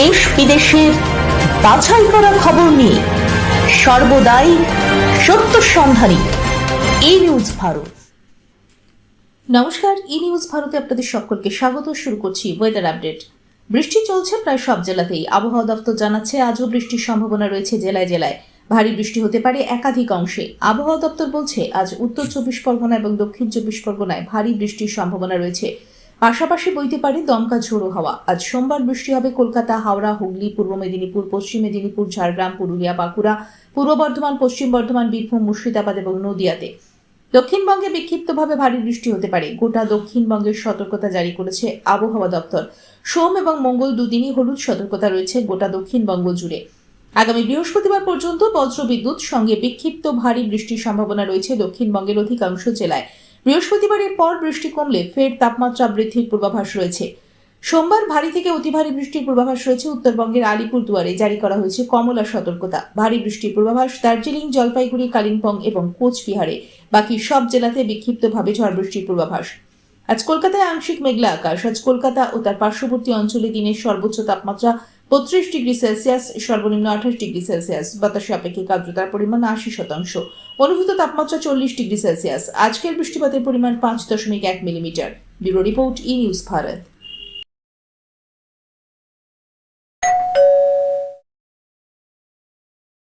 দেশ বিদেশের বাছাই করা খবর নিয়ে সর্বদাই সত্য সন্ধানী এই নিউজ ভারত। নমস্কার ই নিউজ ভারতে আপনাদের সকলকে স্বাগত। শুরু করছি ওয়েদার আপডেট বৃষ্টি চলছে প্রায় সব জেলাতেই। আবহাওয়া দপ্তর জানাচ্ছে, আজও বৃষ্টির সম্ভাবনা রয়েছে জেলায় জেলায়। ভারী বৃষ্টি হতে পারে একাধিক অংশে। আবহাওয়া দপ্তর বলছে, আজ উত্তর চব্বিশ পরগনা এবং দক্ষিণ চব্বিশ পরগনায় ভারী বৃষ্টির সম্ভাবনা রয়েছে। পাশাপাশি বইতে পারে দমকা ঝোড়ো হাওয়া। আজ সোমবার বৃষ্টি হবে কলকাতা, হাওড়া, হুগলি, পূর্ব মেদিনীপুর, পশ্চিম মেদিনীপুর, ঝাড়গ্রাম, পুরুলিয়া, বাঁকুড়া, পূর্ব বর্ধমান, পশ্চিম বর্ধমান, বীরভূম, মুর্শিদাবাদ এবং নদিয়াতে। দক্ষিণবঙ্গে বিক্ষিপ্তভাবে ভারী বৃষ্টি হতে পারে। গোটা দক্ষিণবঙ্গের সতর্কতা জারি করেছে আবহাওয়া দপ্তর। সোম এবং মঙ্গল দুদিনই হলুদ সতর্কতা রয়েছে গোটা দক্ষিণবঙ্গ জুড়ে। আগামী বৃহস্পতিবার পর্যন্ত বজ্রবিদ্যুৎ, সঙ্গে বিক্ষিপ্ত ভারী বৃষ্টির সম্ভাবনা রয়েছে দক্ষিণবঙ্গের অধিকাংশ জেলায়। বৃহস্পতিবারের পর বৃষ্টি কমলে ফের তাপমাত্রা বৃদ্ধির পূর্বাভাস রয়েছে। সোমবার ভারী থেকে অতি ভারী বৃষ্টির পূর্বাভাস রয়েছে। উত্তরবঙ্গের আলিপুরদুয়ারে জারি করা হয়েছে কমলা সতর্কতা। ভারী বৃষ্টির পূর্বাভাস দার্জিলিং, জলপাইগুড়ি, কালিম্পং এবং কোচবিহারে। বাকি সব জেলাতে বিক্ষিপ্তভাবে ঝড় বৃষ্টির পূর্বাভাস। আজ কলকাতায় আংশিক মেঘলা আকাশ। আজ কলকাতা ও তার পার্শ্ববর্তী অঞ্চলে দিনের সর্বোচ্চ তাপমাত্রা বত্রিশ ডিগ্রি সেলসিয়াস, সর্বনিম্ন আঠাশ ডিগ্রি সেলসিয়াস। বাতাসে আপেক্ষিক আর্দ্রতার পরিমাণ আশি শতাংশ। অনুভূত তাপমাত্রা চল্লিশ ডিগ্রি সেলসিয়াস। আজকের বৃষ্টিপাতের পরিমাণ পাঁচ দশমিক এক millimetre. Bureau report E news Bharat.